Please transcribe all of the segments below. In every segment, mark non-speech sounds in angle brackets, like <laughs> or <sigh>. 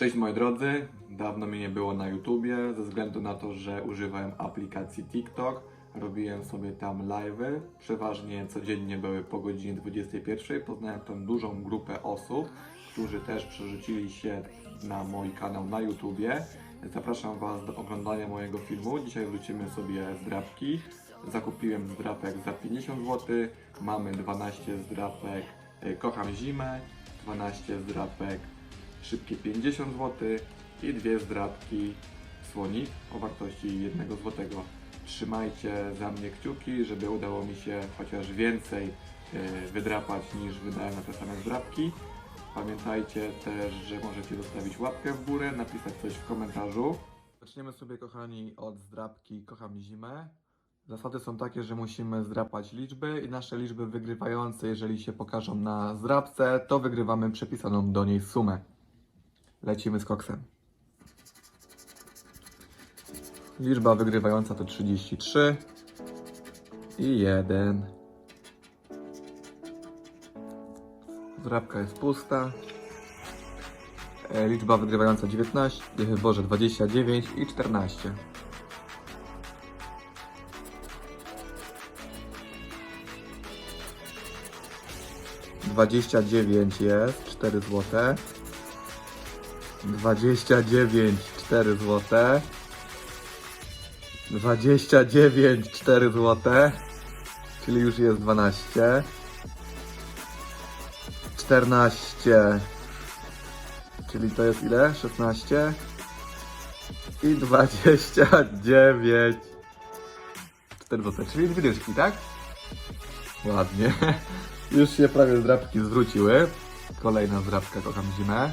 Cześć moi drodzy, dawno mnie nie było na YouTubie ze względu na to, że używałem aplikacji TikTok. Robiłem sobie tam live'y, przeważnie codziennie były po godzinie 21. Poznałem tam dużą grupę osób, którzy też przerzucili się na mój kanał na YouTubie. Zapraszam Was do oglądania mojego filmu. Dzisiaj wrócimy sobie zdrapki. Zakupiłem zdrapek za 50 zł. Mamy 12 zdrapek y, Kocham Zimę, 12 zdrapek Szybkie 50 zł i dwie zdrapki Słonik o wartości 1 zł. Trzymajcie za mnie kciuki, żeby udało mi się chociaż więcej y, wydrapać niż wydałem na te same zdrapki. Pamiętajcie też, że możecie zostawić łapkę w górę, napisać coś w komentarzu. Zaczniemy sobie, kochani, od zdrapki Kocham Zimę. Zasady są takie, że musimy zdrapać liczby i nasze liczby wygrywające, jeżeli się pokażą na zdrapce, to wygrywamy przepisaną do niej sumę. Lecimy z koksem. Liczba wygrywająca to 33 i 1. Zdrapka jest pusta. E, Liczba wygrywająca 19, e, Boże 29 i 14. Dwadzieścia dziewięć jest, cztery złote. Dwadzieścia dziewięć, cztery złote. Dwadzieścia dziewięć, cztery złote. Czyli już jest dwanaście. Czternaście. Czyli to jest ile? Szesnaście. I dwadzieścia dziewięć. Cztery złote, czyli dwie tak? Ładnie. <laughs> Już się prawie zdrapki zwróciły. Kolejna zdrapka, kocham zimę.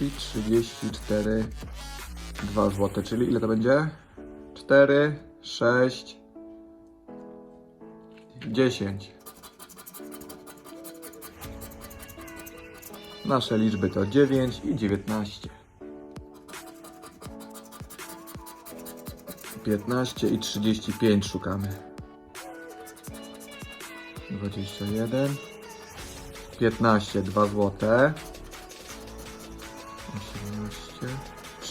i 34 2 zł, czyli ile to będzie? 4 6 10 Nasze liczby to 9 i 19 15 i 35 szukamy. 21 15 2 złote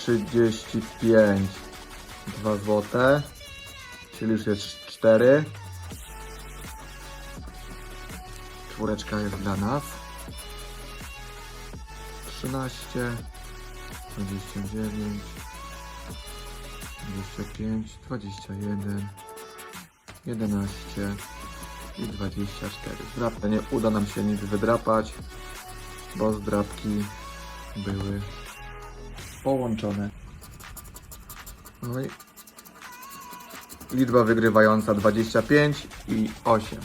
35, 2 złote, czyli już jest 4. Czwóreczka jest dla nas. 13, 29, 25, 21, 11 i 24. Zdrapkę nie uda nam się nic wydrapać, bo zdrapki były połączone. No i liczba wygrywająca 25 i 8.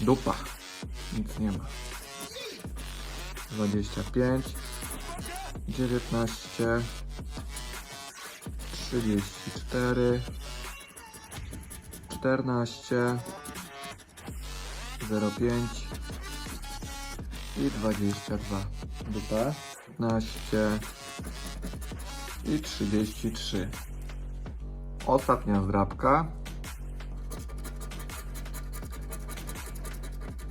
Dupa. Nic nie ma. 25 19 34 14 05 i 22 dupa 15 i 33 ostatnia zdrabka.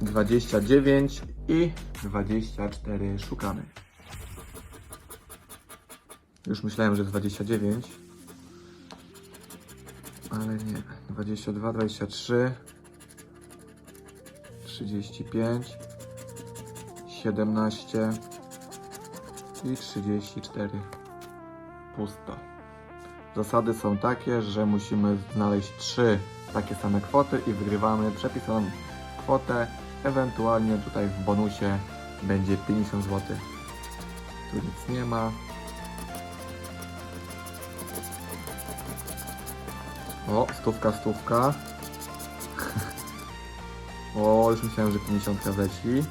29 i 24 szukamy. Już myślałem, że 29 ale nie. 22, 23 35 17 i 34. Pusto. Zasady są takie, że musimy znaleźć trzy takie same kwoty i wygrywamy przepisaną kwotę. Ewentualnie tutaj w bonusie będzie 50 zł. Tu nic nie ma. O, stówka, stówka. <laughs> O, już myślałem, że 50 leci.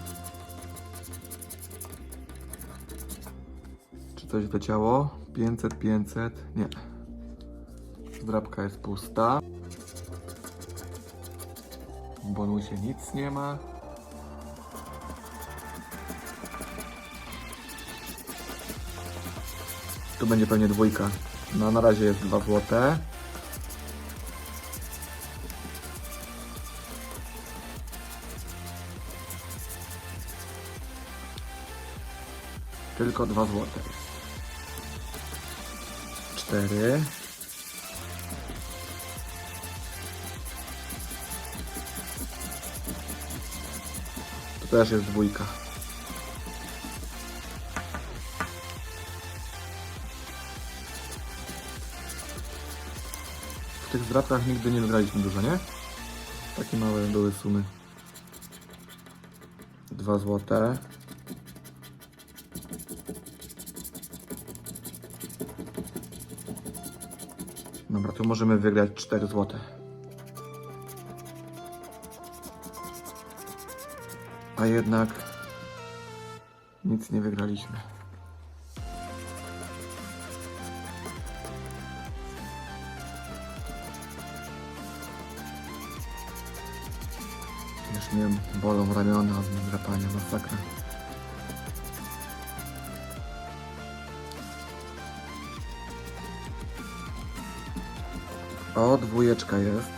Coś wleciało? 500, 500. Nie. Zdrabka jest pusta. W bonusie nic nie ma. Tu będzie pewnie dwójka. No na razie jest 2 złote. Tylko 2 złote. 4. Tu też jest dwójka. W tych zdrapkach nigdy nie wygraliśmy dużo, nie? Takie małe były sumy. Dwa złote. Dobra, tu możemy wygrać 4 złote. A jednak nic nie wygraliśmy. Już mnie bolą ramiona od drapania, masakra. O, dwójeczka jest.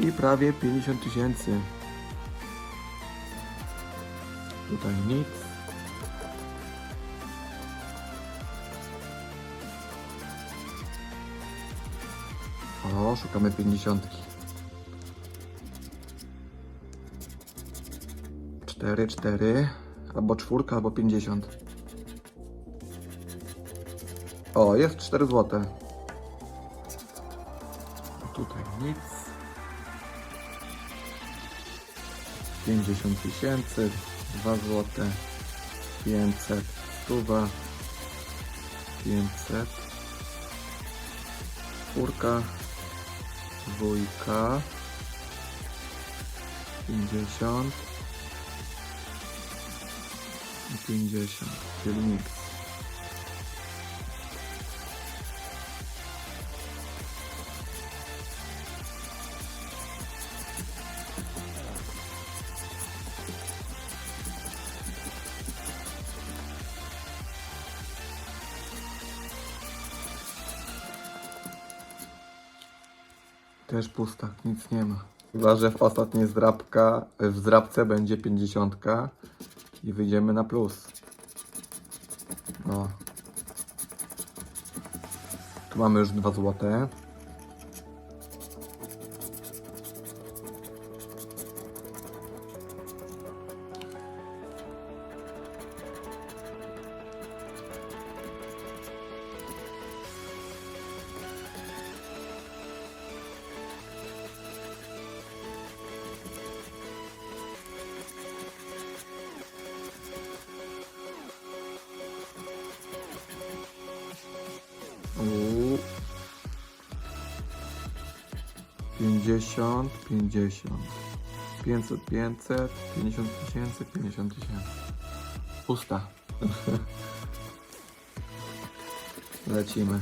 I prawie 50 tysięcy. Tutaj nic. O, szukamy 50. 4, 4, albo czwórka, albo 50. O, jest 4 złote. Tutaj nic. 50 tysięcy, 2 złote, 500, stuwa, 500, czwórka, dwójka, 50 i 50, czyli nic. Też pusta, nic nie ma. Chyba, że w ostatniej zdrabka, w zdrabce będzie 50 i wyjdziemy na plus. No. Tu mamy już 2 złote. 50, 50. 500, 500, 50 tysięcy, 50 tysięcy. Pusta. Lecimy.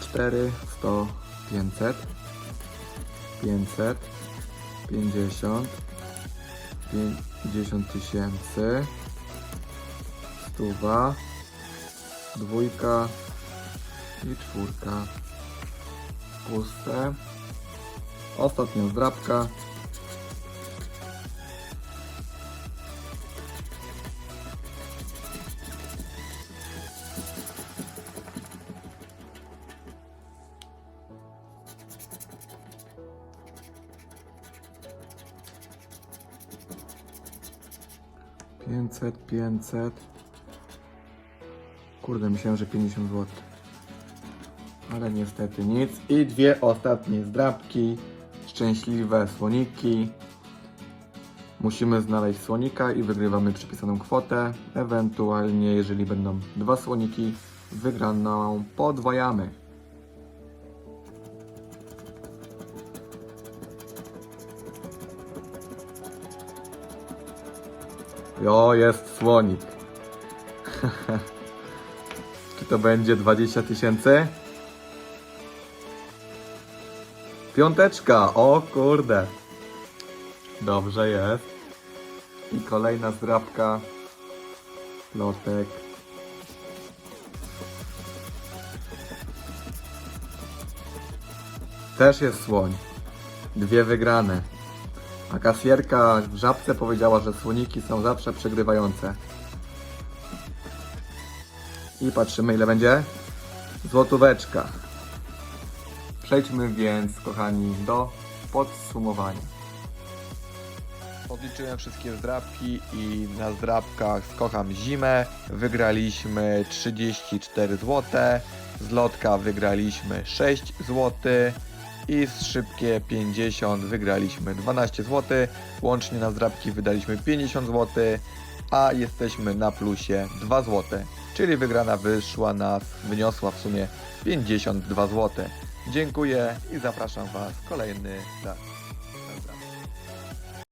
4, 100, 500, 500, 50, 50 tysięcy, stuwa, dwójka i czwórka. Puste. Ostatnia zdrabka. Pięćset, pięćset. Kurde, myślałem, że 50 zł ale niestety nic. I dwie ostatnie zdrabki, szczęśliwe słoniki. Musimy znaleźć słonika i wygrywamy przypisaną kwotę. Ewentualnie, jeżeli będą dwa słoniki, wygraną podwajamy. O, jest słonik. <laughs> Czy to będzie 20 tysięcy? Piąteczka, o kurde. Dobrze jest. I kolejna zdrabka. Lotek. Też jest słoń. Dwie wygrane. A kasjerka w żabce powiedziała, że słoniki są zawsze przegrywające. I patrzymy ile będzie. Złotóweczka. Przejdźmy więc, kochani, do podsumowania. Odliczyłem wszystkie zdrabki i na zdrabkach z Kocham Zimę wygraliśmy 34 zł, z Lotka wygraliśmy 6 zł i z Szybkie 50 wygraliśmy 12 zł. Łącznie na zdrabki wydaliśmy 50 zł, a jesteśmy na plusie 2 zł. Czyli wygrana wyszła nas, wyniosła w sumie 52 zł. Dziękuję i zapraszam Was kolejny raz.